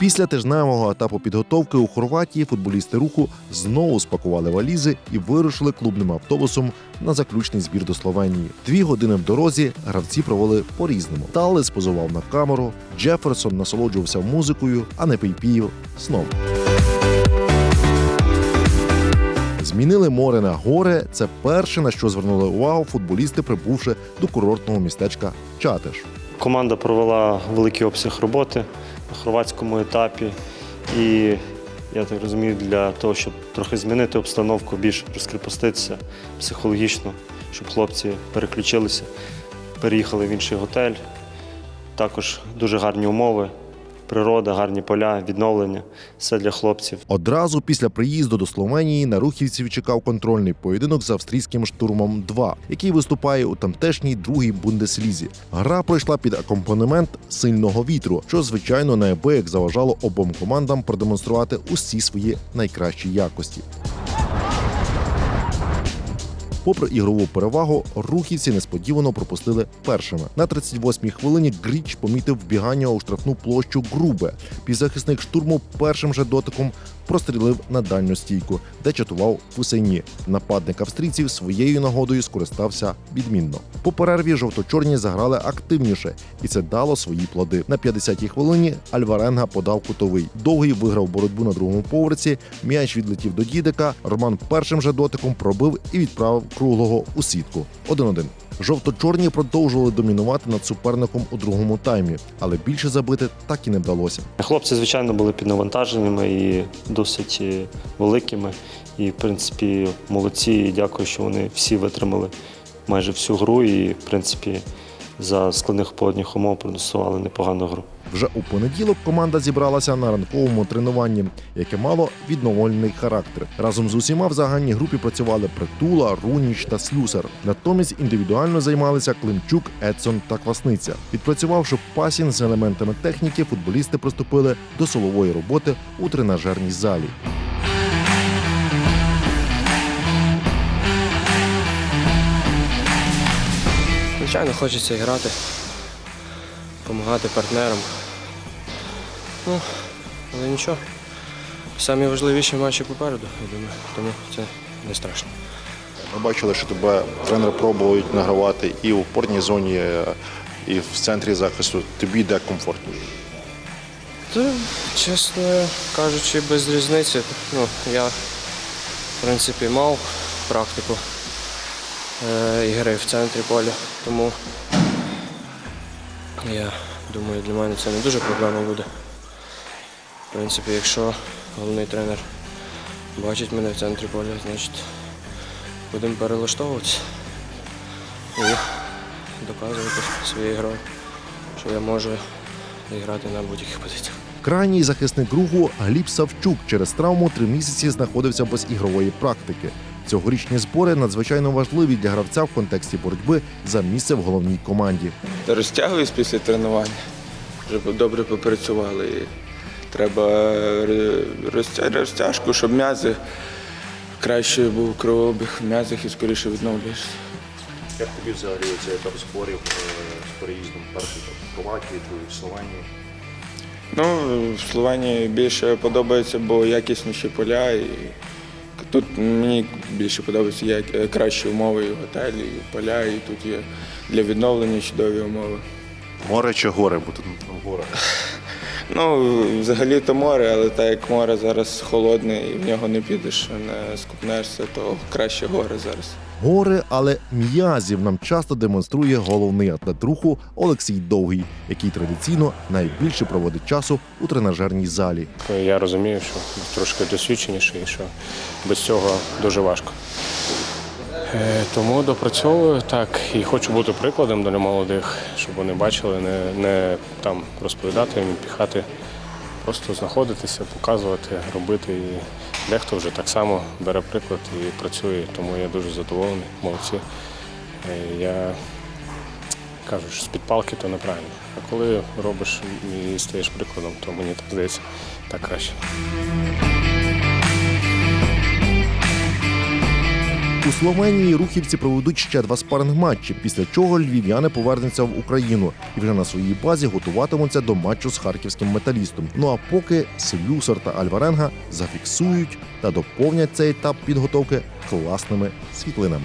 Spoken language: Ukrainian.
Після тижневого етапу підготовки у Хорватії футболісти руху знову спакували валізи і вирушили клубним автобусом на заключний збір до Словенії. Дві години в дорозі гравці провели по-різному. Талес позував на камеру, Джеферсон насолоджувався музикою, а не Непейпіїв сном. Змінили море на горе. Це перше на що звернули увагу футболісти, прибувши до курортного містечка Чатиш. Команда провела великий обсяг роботи хорватському етапі. І я так розумію, для того, щоб трохи змінити обстановку, більше розкріпоститися психологічно, щоб хлопці переключилися, переїхали в інший готель. Також дуже гарні умови, природа, гарні поля, відновлення. Все для хлопців. Одразу після приїзду до Словенії на рухівців чекав контрольний поєдинок з австрійським штурмом 2 який виступає у тамтешній другій бундеслізі. Гра пройшла під акомпанемент сильного вітру, що звичайно неабияк заважало обом командам продемонструвати усі свої найкращі якості. Попри ігрову перевагу, рухівці несподівано пропустили першими. На 38-й хвилині Гріч помітив вбігання у штрафну площу Грубе. Півзахисник штурму першим же дотиком прострілив на дальню стійку, де чатував Фусейні. Нападник австрійців своєю нагодою скористався відмінно. По перерві жовто-чорні заграли активніше, і це дало свої плоди. На 50-й хвилині Альваренга подав кутовий. Довгий виграв боротьбу на другому поверсі. М'яч відлетів до дідика. Роман першим же дотиком пробив і відправив круглого у сітку. 1-1. Жовто-чорні продовжували домінувати над суперником у другому таймі, але більше забити так і не вдалося. Хлопці, звичайно, були під навантаженнями і досить е, великими. І, в принципі, молодці. І дякую, що вони всі витримали майже всю гру і, в принципі, за складних погодних умов продосували непогану гру. Вже у понеділок команда зібралася на ранковому тренуванні, яке мало відновольний характер. Разом з усіма в загальній групі працювали Притула, Руніч та Слюсар. Натомість індивідуально займалися Климчук, Едсон та Квасниця. Відпрацювавши пасін з елементами техніки, футболісти приступили до солової роботи у тренажерній залі. Звичайно, хочеться грати, допомагати партнерам. Ну, але нічого. Самі важливіші матчі попереду, я думаю, тому це не страшно. Ми бачили, що тебе тренери пробують награвати і в порній зоні, і в центрі захисту. Тобі де комфортніше. Та, чесно кажучи, без різниці. Ну, я, в принципі, мав практику е, ігри в центрі поля, тому я думаю, для мене це не дуже проблема буде. В принципі, якщо головний тренер бачить мене в центрі поля, значить будемо перелаштовуватися і доказувати своєю грою, що я можу грати на будь-яких позиціях. Крайній захисник руху Гліб Савчук через травму три місяці знаходився без ігрової практики. Цьогорічні збори надзвичайно важливі для гравця в контексті боротьби за місце в головній команді. Та розтягуюсь після тренування. Вже добре попрацювали. І треба розтяжку, щоб м'язи краще був кровообіг в м'язах і скоріше відновлюєшся. Як тобі взагалі цей етап зборів е, з переїздом перший в Словакії, другий в Словенії? Ну, в Словенії більше подобається, бо якісніші поля. І тут мені більше подобається як- е, кращі умови, і готелі, і поля, і тут є для відновлення чудові умови. Море чи гори, бо тут гора. Ну, взагалі то море, але так як море зараз холодне і в нього не підеш, не скупнешся, то краще гори зараз. Гори, але м'язів нам часто демонструє головний атлет руху Олексій Довгий, який традиційно найбільше проводить часу у тренажерній залі. Я розумію, що трошки досвідченіший, що без цього дуже важко. Е, Тому допрацьовую так і хочу бути прикладом для молодих, щоб вони бачили, не, не там розповідати їм, піхати, просто знаходитися, показувати, робити. І дехто вже так само бере приклад і працює, тому я дуже задоволений, молодці. Е, Я кажу, що з-під палки то неправильно. А коли робиш і стаєш прикладом, то мені так здається так краще. У Словенії рухівці проведуть ще два спаринг матчі, після чого львів'яни повернуться в Україну і вже на своїй базі готуватимуться до матчу з харківським металістом. Ну а поки Слюсар та Альваренга зафіксують та доповнять цей етап підготовки класними світлинами.